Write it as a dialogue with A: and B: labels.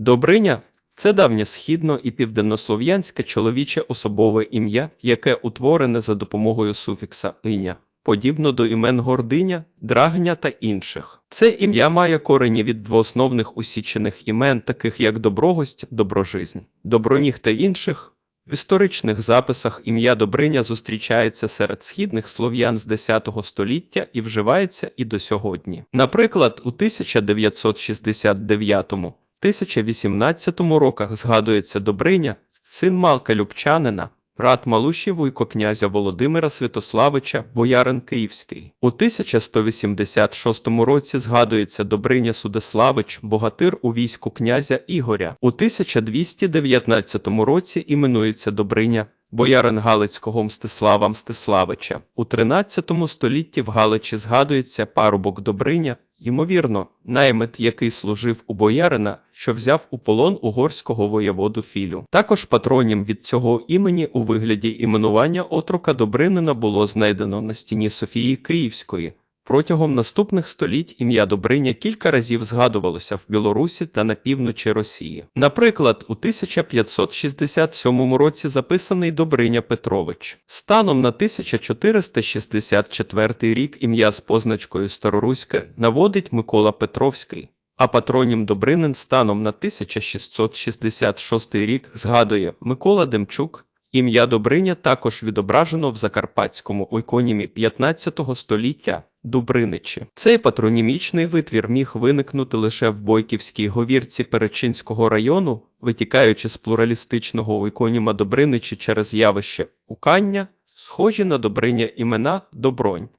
A: Добриня це давнє східно і південнослов'янське чоловіче особове ім'я, яке утворене за допомогою суфікса иня, подібно до імен гординя, драгня та інших. Це ім'я має корені від двоосновних усічених імен, таких як доброгость, доброжизнь, доброніг та інших. В історичних записах ім'я Добриня зустрічається серед східних слов'ян з X століття і вживається і до сьогодні. Наприклад, у 1969-1018 роках згадується Добриня, син Малка Любчанина, брат Малуші Вуйко князя Володимира Святославича, боярин Київський. У 1186 році згадується Добриня Судеславич, богатир у війську князя Ігоря. У 1219 році іменується Добриня, боярин Галицького Мстислава Мстиславича. У 13 столітті в Галичі згадується парубок Добриня, ймовірно, наймит, який служив у боярина, що взяв у полон угорського воєводу Філю. Також патронім від цього імені у вигляді іменування отрока Добринина було знайдено на стіні Софії Київської. Протягом наступних століть ім'я Добриня кілька разів згадувалося в Білорусі та на півночі Росії. Наприклад, у 1567 році записаний Добриня Петрович. Станом на 1464 рік ім'я з позначкою Староруське наводить Микола Петровський. А патронім Добринин станом на 1666 рік згадує Микола Демчук. Ім'я Добриня також відображено в закарпатському ойконімі 15 століття Дубриничі. Цей патронімічний витвір міг виникнути лише в Бойківській говірці Перечинського району, витікаючи з плуралістичного ойконіма Добриничі через явище укання, схожі на Добриня імена Добронь.